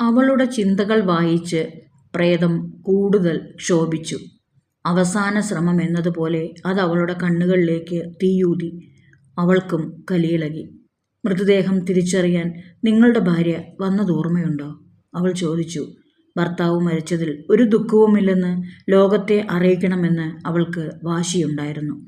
അവളുടെ ചിന്തകൾ വായിച്ച് പ്രേതം കൂടുതൽ ക്ഷോഭിച്ചു. അവസാന ശ്രമം എന്നതുപോലെ അത് അവളുടെ കണ്ണുകളിലേക്ക് തീയൂതി. അവൾക്കും കലിയിളകി. "മൃതദേഹം തിരിച്ചറിയാൻ നിങ്ങളുടെ ഭാര്യ വന്നതോർമ്മയുണ്ടോ? " അവൾ ചോദിച്ചു. ഭർത്താവ് മരിച്ചതിൽ ഒരു ദുഃഖവുമില്ലെന്ന് ലോകത്തെ അറിയിക്കണമെന്ന് അവൾക്ക് വാശിയുണ്ടായിരുന്നു.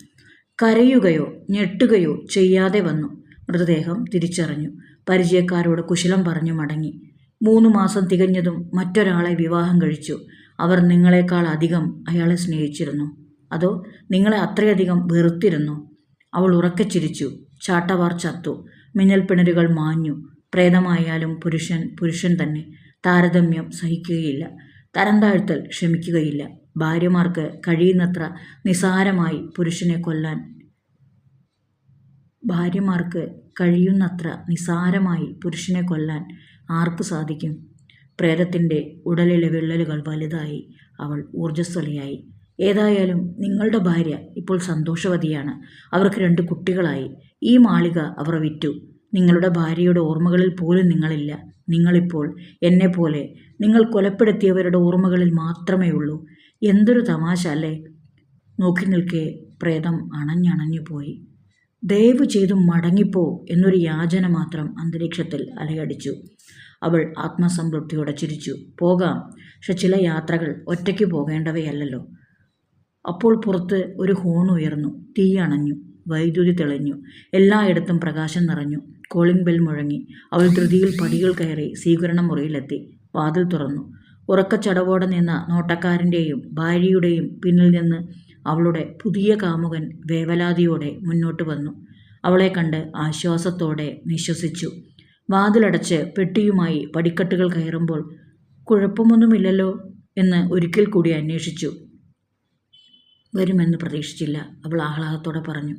കരയുകയോ ഞെട്ടുകയോ ചെയ്യാതെ വന്നു. മൃതദേഹം തിരിച്ചറിഞ്ഞു. പരിചയക്കാരോട് കുശലം പറഞ്ഞു മടങ്ങി. "മൂന്നു മാസം തികഞ്ഞതും മറ്റൊരാളെ വിവാഹം കഴിച്ചു. അവർ നിങ്ങളെക്കാൾ അധികം അയാളെ സ്നേഹിച്ചിരുന്നു അതോ നിങ്ങളെ അത്രയധികം വെറുത്തിരുന്നു " അവൾ ഉറക്കെ ചിരിച്ചു. ചാട്ടവാർ ചത്തു. മിന്നൽപ്പിണരുകൾ മാഞ്ഞു. പ്രേതമായാലും പുരുഷൻ പുരുഷൻ തന്നെ. താരതമ്യം സഹിക്കുകയില്ല. തരംതാഴ്ത്തൽ ക്ഷമിക്കുകയില്ല. ഭാര്യമാർക്ക് കഴിയുന്നത്ര നിസാരമായി പുരുഷനെ കൊല്ലാൻ ഭാര്യമാർക്ക് കഴിയുന്നത്ര നിസാരമായി പുരുഷനെ കൊല്ലാൻ ആർക്ക് സാധിക്കും? പ്രേതത്തിന്റെ ഉടലിലെ വിള്ളലുകൾ വലുതായി. അവൾ ഊർജസ്വലയായി. "ഏതായാലും നിങ്ങളുടെ ഭാര്യ ഇപ്പോൾ സന്തോഷവതിയാണ്. അവർക്ക് രണ്ട് കുട്ടികളായി. ഈ മാളിക അവർ വിറ്റു. നിങ്ങളുടെ ഭാര്യയുടെ ഓർമ്മകളിൽ പോലും നിങ്ങളില്ല. നിങ്ങളിപ്പോൾ എന്നെപ്പോലെ നിങ്ങൾ കൊലപ്പെടുത്തിയവരുടെ ഓർമ്മകളിൽ മാത്രമേ ഉള്ളൂ എന്തൊരു തമാശ അല്ലേ? " നോക്കി നിൽക്കേ പ്രേതം അണഞ്ഞണഞ്ഞു പോയി. "ദയവുചെയ്ത് മടങ്ങിപ്പോ" എന്നൊരു യാചന മാത്രം അന്തരീക്ഷത്തിൽ അലയടിച്ചു. അവൾ ആത്മസംതൃപ്തിയോടെ ചിരിച്ചു. "പോകാം. പക്ഷെ ചില യാത്രകൾ ഒറ്റയ്ക്ക് പോകേണ്ടവയല്ലല്ലോ. " അപ്പോൾ പുറത്ത് ഒരു ഹോൺ ഉയർന്നു. തീ അണഞ്ഞു വൈദ്യുതി തെളിഞ്ഞു. എല്ലായിടത്തും പ്രകാശം നിറഞ്ഞു. കോളിംഗ് ബെൽ മുഴങ്ങി. അവൾ ധൃതിയിൽ പടികൾ കയറി സ്വീകരണ മുറിയിലെത്തി വാതിൽ തുറന്നു. ഉറക്കച്ചടവോടെ നിന്ന നോട്ടക്കാരന്റെയും ഭാര്യയുടെയും പിന്നിൽ നിന്ന് അവളുടെ പുതിയ കാമുകൻ വേവലാതിയോടെ മുന്നോട്ട് വന്നു. അവളെ കണ്ട് ആശ്വാസത്തോടെ നിശ്വസിച്ചു. വാതിലടച്ച് പെട്ടിയുമായി പടിക്കെട്ടുകൾ കയറുമ്പോൾ "കുഴപ്പമൊന്നുമില്ലല്ലോ? " എന്ന് ഒരിക്കൽ കൂടി അന്വേഷിച്ചു. "വരുമെന്ന് പ്രതീക്ഷിച്ചില്ല" അവൾ ആഹ്ലാദത്തോടെ പറഞ്ഞു.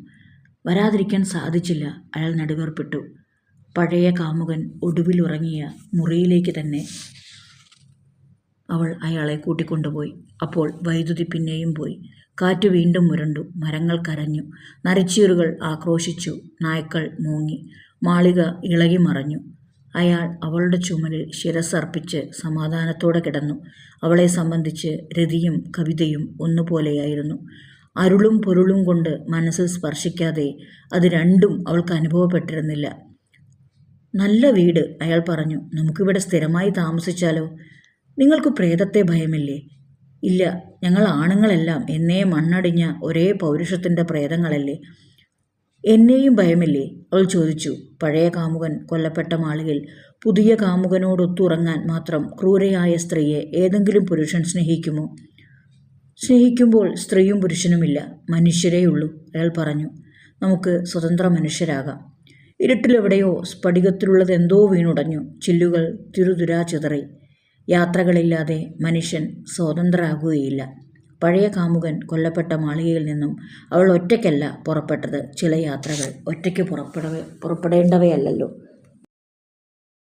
"വരാതിരിക്കാൻ സാധിച്ചില്ല" അയാൾ നടുവേർപ്പെട്ടു പഴയ കാമുകൻ ഒടുവിലുറങ്ങിയ മുറിയിലേക്ക് തന്നെ അവൾ അയാളെ കൂട്ടിക്കൊണ്ടുപോയി. അപ്പോൾ വൈദ്യുതി പിന്നെയും പോയി. കാറ്റ് വീണ്ടും മുരണ്ടു. മരങ്ങൾ കരഞ്ഞു. നരച്ചീറുകൾ ആക്രോശിച്ചു. നായ്ക്കൾ മൂങ്ങി. മാളിക ഇളകി മറഞ്ഞു അയാൾ അവളുടെ ചുമലിൽ ശിരസ്സർപ്പിച്ച് സമാധാനത്തോടെ കിടന്നു. അവളെ സംബന്ധിച്ച് രതിയും കവിതയും ഒന്നുപോലെയായിരുന്നു. അരുളും പൊരുളും കൊണ്ട് മനസ്സിൽ സ്പർശിക്കാതെ അത് രണ്ടും അവൾക്ക് അനുഭവപ്പെട്ടിരുന്നില്ല. "നല്ല വീട്" അയാൾ പറഞ്ഞു. "നമുക്കിവിടെ സ്ഥിരമായി താമസിച്ചാലോ? " "നിങ്ങൾക്ക് പ്രേതത്തെ ഭയമില്ലേ? " "ഇല്ല. ഞങ്ങൾ ആണുങ്ങളെല്ലാം എന്നേ മണ്ണടിഞ്ഞ ഒരേ പൗരുഷത്തിന്റെ പ്രേതങ്ങളല്ലേ? " "എന്നെയും ഭയമില്ലേ? " അവൾ ചോദിച്ചു. പഴയ കാമുകൻ കൊല്ലപ്പെട്ട മാളികയിൽ പുതിയ കാമുകനോടൊത്തുറങ്ങാൻ മാത്രം ക്രൂരയായ സ്ത്രീയെ ഏതെങ്കിലും പുരുഷൻ സ്നേഹിക്കുമോ? "സ്നേഹിക്കുമ്പോൾ സ്ത്രീയും പുരുഷനുമില്ല. മനുഷ്യരേയുള്ളൂ" അയാൾ പറഞ്ഞു. "നമുക്ക് സ്വതന്ത്ര മനുഷ്യരാകാം. " ഇരുട്ടിലെവിടെയോ സ്ഫടികത്തിലുള്ളതെന്തോ വീണുടഞ്ഞു. ചില്ലുകൾ തിരുതുരാ ചിതറി. യാത്രകളില്ലാതെ മനുഷ്യൻ സ്വതന്ത്രരാകുകയില്ല. പഴയ കാമുകൻ കൊല്ലപ്പെട്ട മാളികയിൽ നിന്നും അവൾ ഒറ്റയ്ക്കല്ല പുറപ്പെട്ടത്. ചില യാത്രകൾ ഒറ്റയ്ക്ക് പുറപ്പെടേണ്ടവയല്ലല്ലോ.